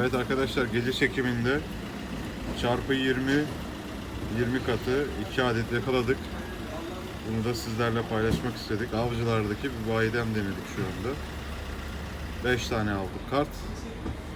Evet arkadaşlar gece çekiminde çarpı 20 20 katı 2 adet yakaladık. Bunu da sizlerle paylaşmak istedik. Avcılardaki bir bayiden denedik şu anda. 5 tane aldık kart.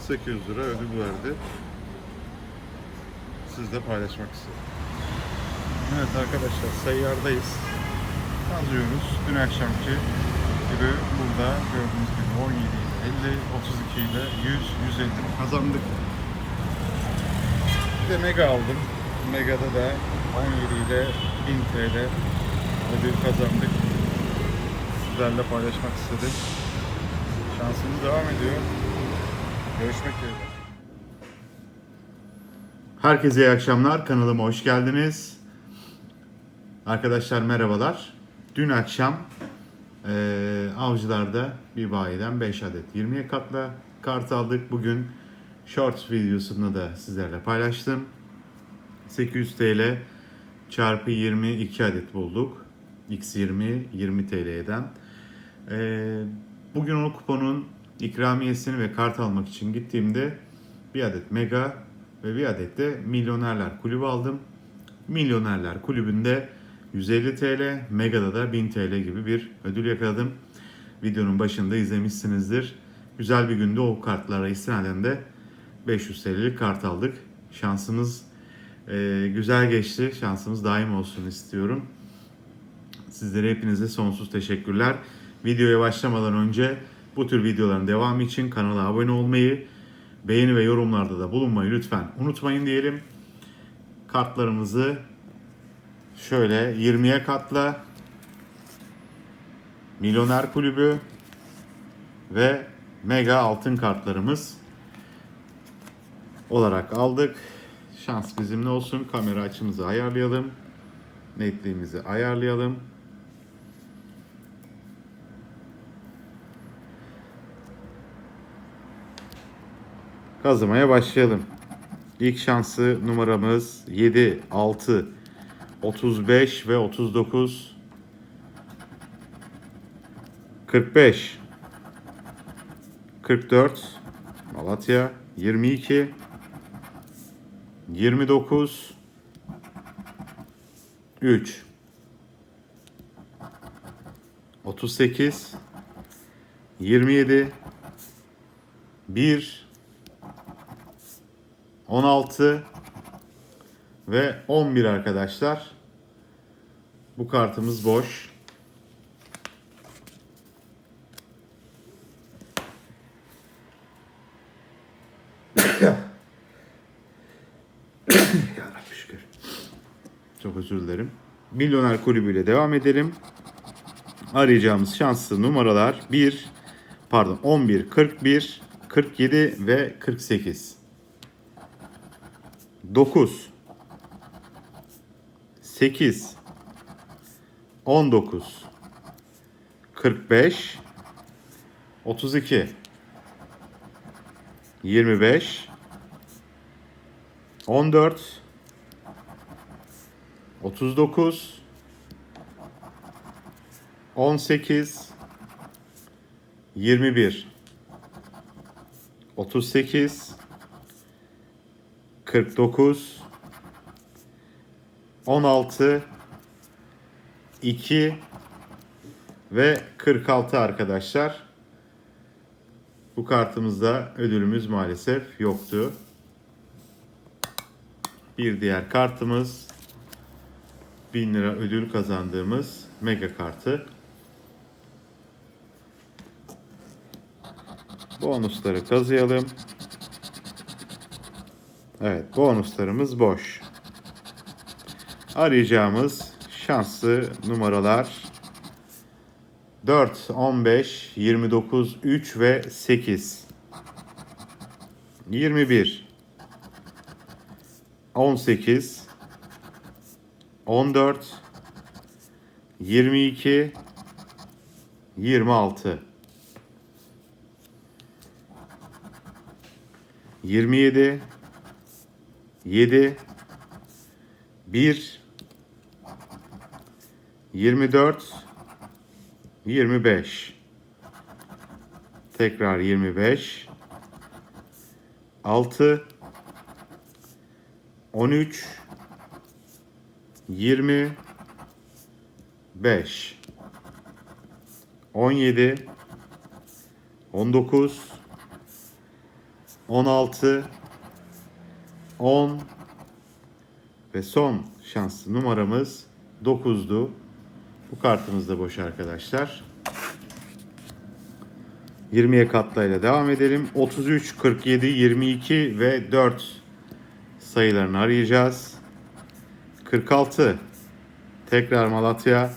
800 lira ödül verdi. Sizle paylaşmak istedim. Evet arkadaşlar seyyardayız. Alıyoruz. Dün akşamki gibi burada gördüğünüz gibi 17 ile 50, 32 ile 100, 150 kazandık. Bir de mega aldım. Mega'da da 17 ile 1000 TL ödül kazandık. Sizlerle paylaşmak istedim. Şansımız devam ediyor. Görüşmek üzere. Herkese iyi akşamlar. Kanalıma hoş geldiniz. Arkadaşlar merhabalar. Dün akşam eee avcılarda bir bayiden 5 adet 20'ye katla kart aldık. Bugün short videosunu da sizlerle paylaştım. 800 TL çarpı 22 adet bulduk. X20 20 TL'den. Eee bugün o kuponun ikramiyesini ve kart almak için gittiğimde bir adet mega ve bir adet de milyonerler kulübü aldım. Milyonerler kulübünde 150 TL, Mega'da da 1000 TL gibi bir ödül yakaladım. Videonun başında izlemişsinizdir. Güzel bir günde o kartlara istinaden de 500 TL'lik kart aldık. Şansımız e, güzel geçti. Şansımız daim olsun istiyorum. Sizlere hepinize sonsuz teşekkürler. Videoya başlamadan önce bu tür videoların devamı için kanala abone olmayı, beğeni ve yorumlarda da bulunmayı lütfen unutmayın diyelim. Kartlarımızı şöyle 20'ye katla Milyoner Kulübü ve Mega altın kartlarımız olarak aldık. Şans bizimle olsun. Kamera açımızı ayarlayalım. Netliğimizi ayarlayalım. Kazımaya başlayalım. İlk şansı numaramız 7, 6, 35 ve 39. 45. 44. Malatya. 22. 29. 3. 38. 27. 1. 16 ve 11 arkadaşlar. Bu kartımız boş. Şükür. Çok özür dilerim. Milyoner kulübüyle devam edelim. Arayacağımız şanslı numaralar 1, pardon 11, 41, 47 ve 48. 9 8 19 45 32 25 14 39 18 21 38 49 16 2 ve 46 arkadaşlar. Bu kartımızda ödülümüz maalesef yoktu. Bir diğer kartımız 1000 lira ödül kazandığımız mega kartı. Bonusları kazıyalım. Evet, bonuslarımız boş. Arayacağımız şanslı numaralar 4, 15, 29, 3 ve 8. 21 18 14 22 26 27 7 1 24 25 tekrar 25 6 13 20 5 17 19 16 10 ve son şanslı numaramız 9'du. Bu kartımız da boş arkadaşlar. 20'ye katlayla devam edelim. 33, 47, 22 ve 4 sayılarını arayacağız. 46 tekrar Malatya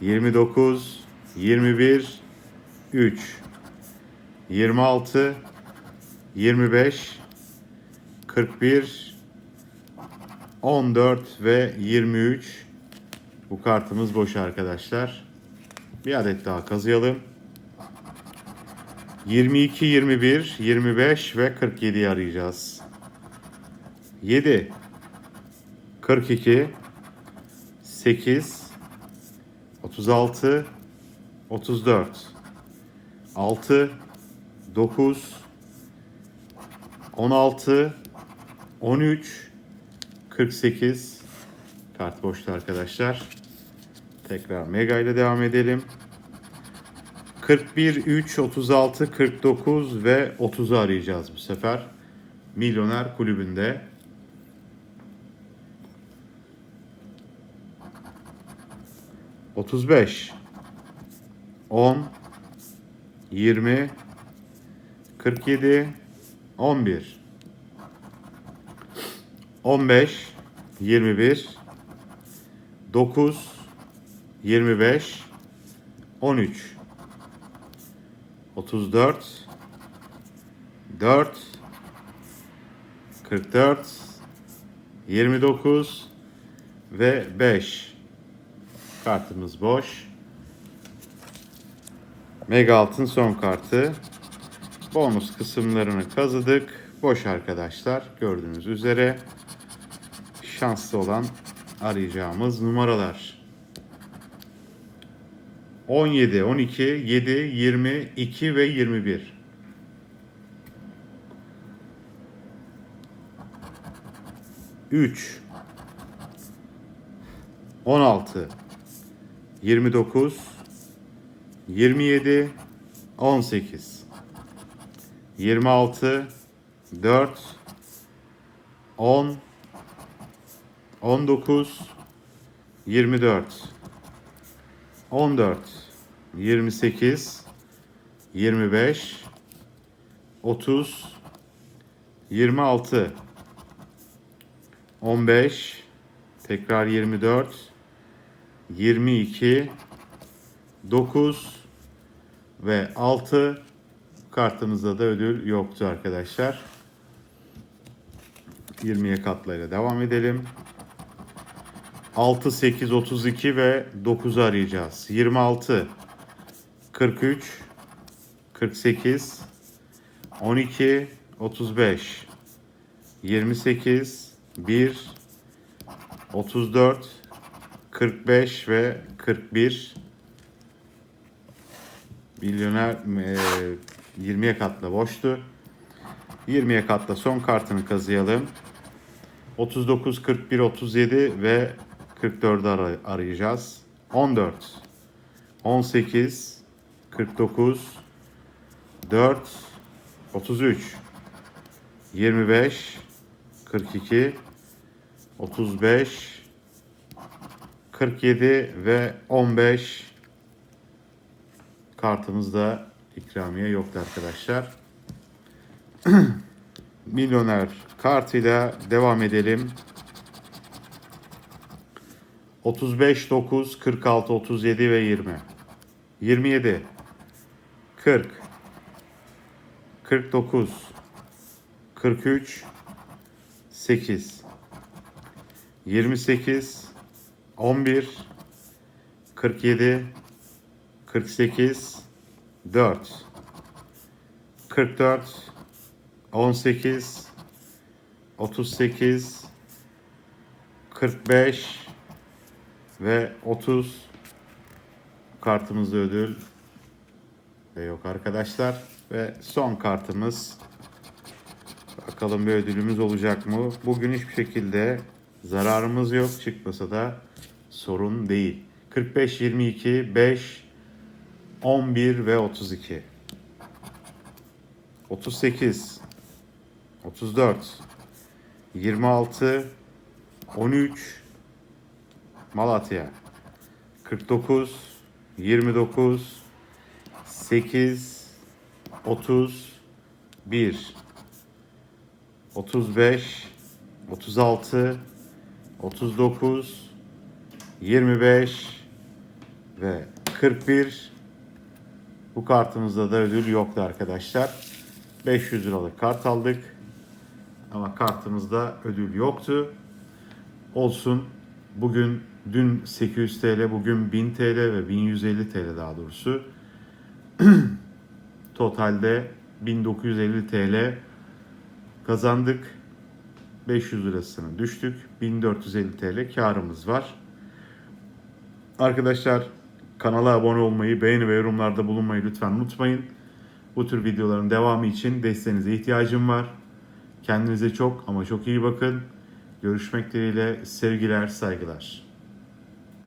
29 21 3 26 25 41 14 ve 23 bu kartımız boş arkadaşlar. Bir adet daha kazıyalım. 22, 21, 25 ve 47'yi arayacağız. 7 42 8 36 34 6 9 16 13 48 kart boştu arkadaşlar. Tekrar Mega ile devam edelim. 41, 3, 36, 49 ve 30'u arayacağız bu sefer. Milyoner kulübünde. Otuz beş, on, yirmi, kırk yedi, on bir, on beş, yirmi bir, dokuz, yirmi beş, on üç. 34 4 44 29 ve 5 kartımız boş. Mega altın son kartı. Bonus kısımlarını kazıdık. Boş arkadaşlar. Gördüğünüz üzere şanslı olan arayacağımız numaralar. 17, 12, 7, 22 ve 21. Üç, on altı, yirmi dokuz, yirmi yedi, on sekiz, yirmi altı, dört, on, on dokuz, yirmi dört. 14, 28, 25, 30, 26, 15, tekrar 24, 22, 9 ve 6 kartımızda da ödül yoktu arkadaşlar. 20'ye katlayla devam edelim. 6, 8, 32 ve 9'u arayacağız. 26, 43, 48, 12, 35, 28, 1, 34, 45 ve 41. Milyoner e, 20'ye katla boştu. 20'ye katla son kartını kazıyalım. 39, 41, 37 ve 44'ü ara- arayacağız. 14, 18, 49, 4, 33, 25, 42, 35, 47 ve 15 kartımızda ikramiye yoktu arkadaşlar. Milyoner kartıyla devam edelim. 35, 9, 46, 37 ve 20. 27, 40, 49, 43, 8, 28, 11, 47, 48, 4, 44, 18, 38, 45 ve 30 kartımızda ödül ve yok arkadaşlar ve son kartımız Bakalım bir ödülümüz olacak mı? Bugün hiçbir şekilde zararımız yok. Çıkmasa da sorun değil. 45, 22, 5, 11 ve 32. 38, 34, 26, 13, Malatya. 49, 29, 8, 30, 1, 35, 36, 39, 25 ve 41. Bu kartımızda da ödül yoktu arkadaşlar. 500 liralık kart aldık. Ama kartımızda ödül yoktu. Olsun. Bugün dün 800 TL, bugün 1000 TL ve 1150 TL daha doğrusu. Totalde 1950 TL kazandık. 500 lirasını düştük. 1450 TL karımız var. Arkadaşlar kanala abone olmayı, beğeni ve yorumlarda bulunmayı lütfen unutmayın. Bu tür videoların devamı için desteğinize ihtiyacım var. Kendinize çok ama çok iyi bakın. Görüşmek dileğiyle sevgiler, saygılar.